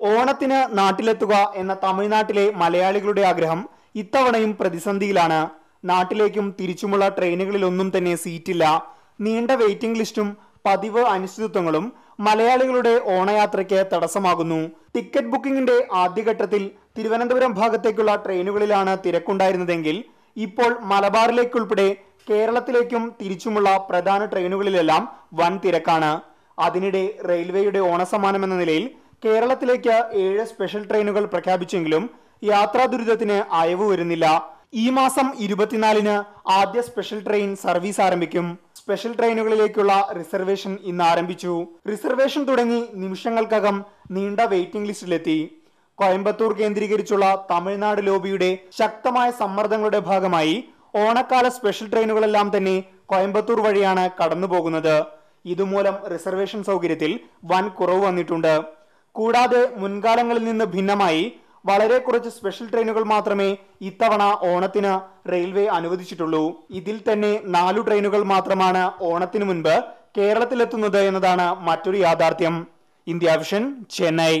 ഓണത്തിന് നാട്ടിലെത്തുക എന്ന തമിഴ്നാട്ടിലെ മലയാളികളുടെ ആഗ്രഹം ഇത്തവണയും പ്രതിസന്ധിയിലാണ്. നാട്ടിലേക്കും തിരിച്ചുമുള്ള ട്രെയിനുകളിലൊന്നും തന്നെ സീറ്റില്ല. നീണ്ട വെയിറ്റിംഗ് ലിസ്റ്റും പതിവ് അനിശ്ചിതത്വങ്ങളും മലയാളികളുടെ ഓണയാത്രയ്ക്ക് തടസ്സമാകുന്നു. ടിക്കറ്റ് ബുക്കിംഗിന്റെ ആദ്യഘട്ടത്തിൽ തിരുവനന്തപുരം ഭാഗത്തേക്കുള്ള ട്രെയിനുകളിലാണ് തിരക്കുണ്ടായിരുന്നതെങ്കിൽ ഇപ്പോൾ മലബാറിലേക്കുൾപ്പെടെ കേരളത്തിലേക്കും തിരിച്ചുമുള്ള പ്രധാന ട്രെയിനുകളിലെല്ലാം വൻ തിരക്കാണ്. അതിനിടെ റെയിൽവേയുടെ ഓണസമ്മാനം എന്ന നിലയിൽ കേരളത്തിലേക്ക് ഏഴ് സ്പെഷ്യൽ ട്രെയിനുകൾ പ്രഖ്യാപിച്ചെങ്കിലും യാത്രാ ദുരിതത്തിന് അയവ് വരുന്നില്ല. ഈ മാസം ഇരുപത്തിനാലിന് ആദ്യ സ്പെഷ്യൽ ട്രെയിൻ സർവീസ് ആരംഭിക്കും. സ്പെഷ്യൽ ട്രെയിനുകളിലേക്കുള്ള റിസർവേഷൻ ഇന്ന് ആരംഭിച്ചു. റിസർവേഷൻ തുടങ്ങി നിമിഷങ്ങൾക്കകം നീണ്ട വെയിറ്റിംഗ് ലിസ്റ്റിലെത്തി കോയമ്പത്തൂർ കേന്ദ്രീകരിച്ചുള്ള തമിഴ്നാട് ലോബിയുടെ ശക്തമായ സമ്മർദ്ദങ്ങളുടെ ഭാഗമായി ഓണക്കാല സ്പെഷ്യൽ ട്രെയിനുകളെല്ലാം തന്നെ കോയമ്പത്തൂർ വഴിയാണ് കടന്നുപോകുന്നത്. ഇതുമൂലം റിസർവേഷൻ സൗകര്യത്തിൽ വൻ കുറവ് വന്നിട്ടുണ്ട്. കൂടാതെ മുൻകാലങ്ങളിൽ നിന്ന് ഭിന്നമായി വളരെ കുറച്ച് സ്പെഷ്യൽ ട്രെയിനുകൾ മാത്രമേ ഇത്തവണ ഓണത്തിന് റെയിൽവേ അനുവദിച്ചിട്ടുള്ളൂ. ഇതിൽ തന്നെ നാലു ട്രെയിനുകൾ മാത്രമാണ് ഓണത്തിന് മുൻപ് കേരളത്തിലെത്തുന്നത് എന്നതാണ് മറ്റൊരു യാഥാർത്ഥ്യം. India Vision Chennai.